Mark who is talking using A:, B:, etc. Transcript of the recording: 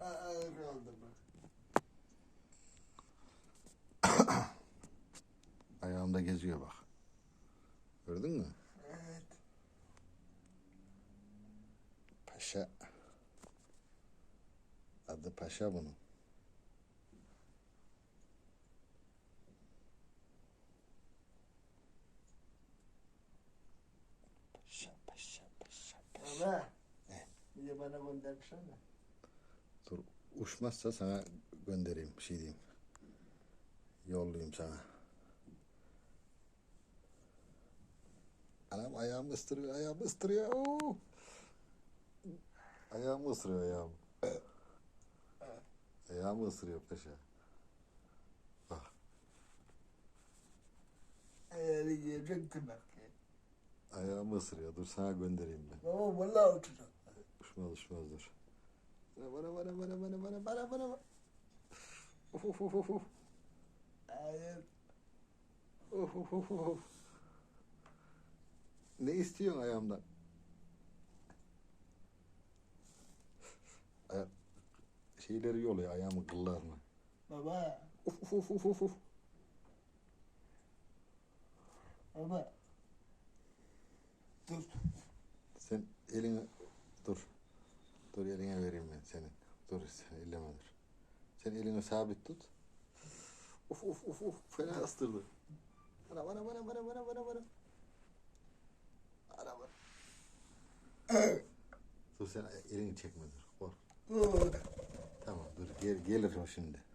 A: ağır oldu mu? Ayağımda geziyor bak. Gördün mü?
B: Evet.
A: Paşa. Adı Paşa bunun. Paşa, paşa, paşa.
B: Baba.
A: Ne?
B: Bir bana göndermişsin
A: de uçmazsa sana göndereyim. Şey diyeyim. Yollayayım sana. Anam ayağımı ısırıyor, ayağımı ısırıyor. Oo. Ayağımı ısırıyor ayağımı. Ayağımı ısırıyor paşa. Bak.
B: Ayağını yiyecektim bak.
A: Ayağımı ısırıyor. Dur sana göndereyim ben.
B: Ama vallahi uçacak.
A: Uçmaz uçmaz dur. Bana bana bana bana bana. Uf uf uf uf uf. Uf uf uf uf. Ne istiyorsun ayağımdan? Aya şeyleri yoluyor ayağımın kıllarını.
B: Baba.
A: Uf uf uf uf uf uf.
B: Baba. Dur.
A: Sen elini dur. Dur eline vereyim ben senin. Dur sen. Sen elini sabit tut. Uf uf uf uf fena ıstırdı. Bana bana bana bana bana bana bana. Bana bana. Dur sen elini çekme dur. Kork. Tamam dur gel, gelir o şimdi.